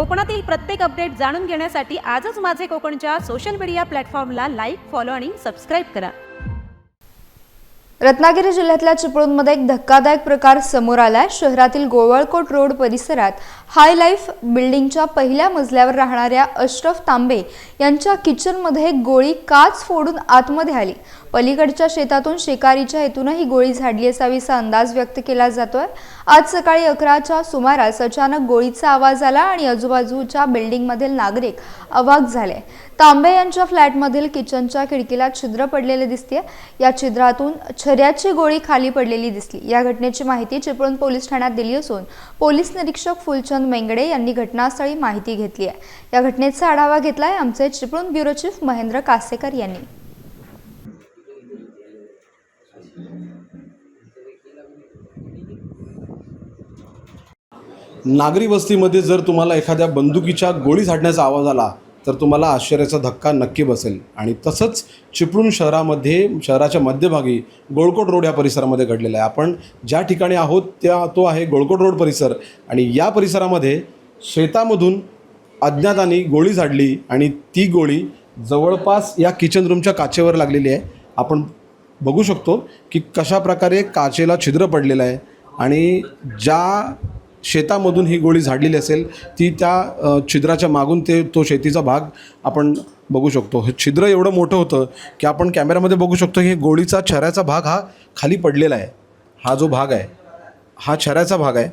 कोकणातील प्रत्येक अपडेट जाणून घेण्यासाठी आजच माझे कोकणच्या सोशल मीडिया प्लॅटफॉर्मला लाईक फॉलो आणि सबस्क्राईब करा. रत्नागिरी जिल्ह्यातल्या चिपळूणमध्ये एक धक्कादायक प्रकार समोर आलाय. शहरातील गोवळकोट रोड परिसरात हाय लाईफ बिल्डिंगच्या पहिल्या मजल्यावर राहणाऱ्या अश्रफ तांबे यांच्या किचनमध्ये एक गोळी काच फोडून आतमध्ये आली. पलीकडच्या शेतातून शिकारीच्या हेतूनं ही गोळी झाडली असावीचा अंदाज व्यक्त केला जातोय. आज सकाळी अकराच्या सुमारास अचानक गोळीचा आवाज आला आणि आजूबाजूच्या बिल्डिंगमधील नागरिक अवाक झाले. तांबे यांच्या फ्लॅटमधील किचनच्या खिडकीला छिद्र पडलेले दिसते या छिद्रातून छऱ्याची गोळी खाली पडलेली दिसली. या घटनेची माहिती चिपळूण पोलीस ठाण्यात दिली असून पोलीस निरीक्षक फुलचंद मेंगडे यांनी घटनास्थळी माहिती घेतली आहे. या घटनेचा आढावा घेतलाय आमचे चिपळूण ब्युरो चीफ महेंद्र कासेकर यांनी. नागरी वस्तीमध्ये जर तुम्हाला एखाद्या बंदुकीच्या गोळी झाडण्याचा आवाज आला तर तुम्हाला आश्चर्याचा धक्का नक्की बसेल. आणि तसंच चिपळूण शहरामध्ये शहराच्या मध्यभागी गोळकोट रोड या परिसरामध्ये घडलेलं आहे. आपण ज्या ठिकाणी आहोत त्या तो आहे गोळकोट रोड परिसर. आणि या परिसरामध्ये शेतामधून अज्ञातांनी गोळी झाडली आणि ती गोळी जवळपास या किचन रूमच्या काचेवर लागलेली आहे. आपण बघू शकतो की कशा प्रकारे काचेला छिद्र पडलेलं आहे. आणि ज्या शेतामधून ही गोळी झाडलेली असेल ती त्या छिद्राच्या मागून ते तो शेतीचा भाग आपण बघू शकतो. हे छिद्र एवढं मोठं होतं की आपण कॅमेऱ्यामध्ये बघू शकतो की गोळीचा छऱ्याचा भाग हा खाली पडलेला आहे. हा जो भाग आहे हा छऱ्याचा भाग आहे.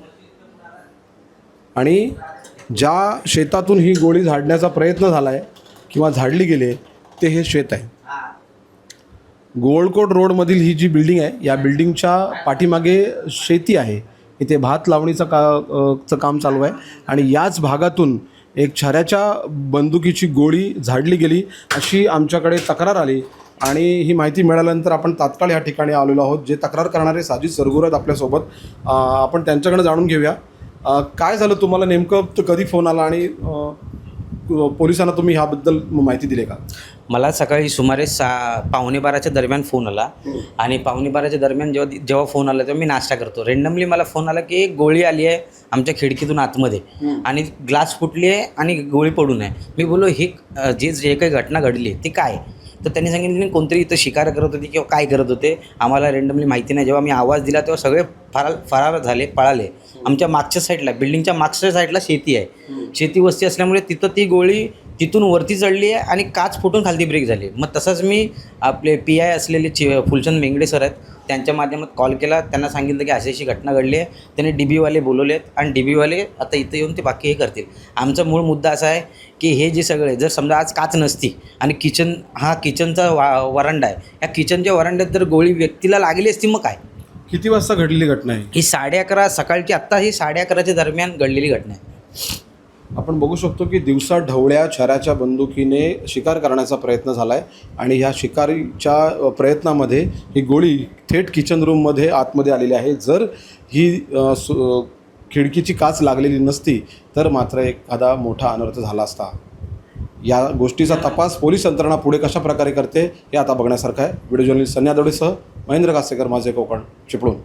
आणि ज्या शेतातून ही गोळी झाडण्याचा प्रयत्न झाला आहे किंवा झाडली गेली आहे ते हे शेत आहे. गोळकोट रोडमधील ही जी बिल्डिंग आहे या बिल्डिंगच्या पाठीमागे शेती आहे. इथे भात लावणीचं का चं काम चालू आहे. आणि याच भागातून एक छऱ्याच्या बंदुकीची गोळी झाडली गेली अशी आमच्याकडे तक्रार आली. आणि ही माहिती मिळाल्यानंतर आपण तात्काळ या ठिकाणी आलेलो आहोत. जे तक्रार करणारे साजिद सरगुर आहेत आपल्यासोबत. आपण त्यांच्याकडे जाणून घेऊया. काय झालं? तुम्हाला नेमकं तर कधी फोन आला आणि पोलिसांना तुम्ही ह्याबद्दल माहिती दिली का? मला सकाळी सुमारे सा पावणे बाराच्या दरम्यान फोन आला. आणि पावणे बाराच्या दरम्यान जेव्हा जेव्हा फोन आला तेव्हा मी नाश्ता करतो. रेंडमली मला फोन आला की एक गोळी आली आहे आमच्या खिडकीतून आतमध्ये. आणि ग्लास फुटली आहे आणि गोळी पडून आहे. मी बोललो ही जे जे काही घटना घडली ती काय तर त्यांनी सांगितलं की कोणतरी इथं शिकार करत होते किंवा काय करत होते आम्हाला रेंडमली माहिती नाही. जेव्हा मी आवाज दिला तेव्हा सगळे फरार फरार झाले पळाले. आमच्या मागच्या साईडला बिल्डिंगच्या मागच्या साईडला शेती आहे. शेती वस्ती असल्यामुळे तिथं ती गोळी तिथून वरती चढली आहे आणि काच फुटून खालती ब्रेक झाली मग तसंच मी आपले पी आय असलेले चि फुलचंद मेंगडे सर आहेत त्यांच्या माध्यमात कॉल केला. त्यांना सांगितलं की अशी अशी घटना घडली आहे त्यांनी डी बीवाले बोलवले आहेत आणि डी बीवाले आता इथं येऊन ते बाकी हे करतील. आमचा मूळ मुद्दा असा आहे की हे जे सगळे जर समजा आज काच नसती आणि किचन हा किचनचा वा वरांडा आहे. या किचनच्या वरांड्यात जर गोळी व्यक्तीला लागली असती मग काय? किती वाजता घडलेली घटना आहे? ही साडे अकरा सकाळची आत्ता ही साडे अकराच्या दरम्यान घडलेली घटना आहे. आपण बघू शकतो की दिवसा ढवळ्या छऱ्याच्या बंदुकीने शिकार करण्याचा प्रयत्न झाला आहे आणि ह्या शिकारीच्या प्रयत्नामध्ये ही गोळी थेट किचन रूममध्ये आतमध्ये आलेली आहे. जर ही सु- खिडकीची काच लागलेली नसती तर मात्र एखादा मोठा अनर्थ झाला असता. या गोष्टीचा तपास पोलीस यंत्रणा पुढे कशा प्रकारे करते हे आता बघण्यासारखं आहे. व्हिडिओ जर्नलिस्ट सन्या दवडेसह महेंद्र कासेकर माझे कोकण चिपळूण.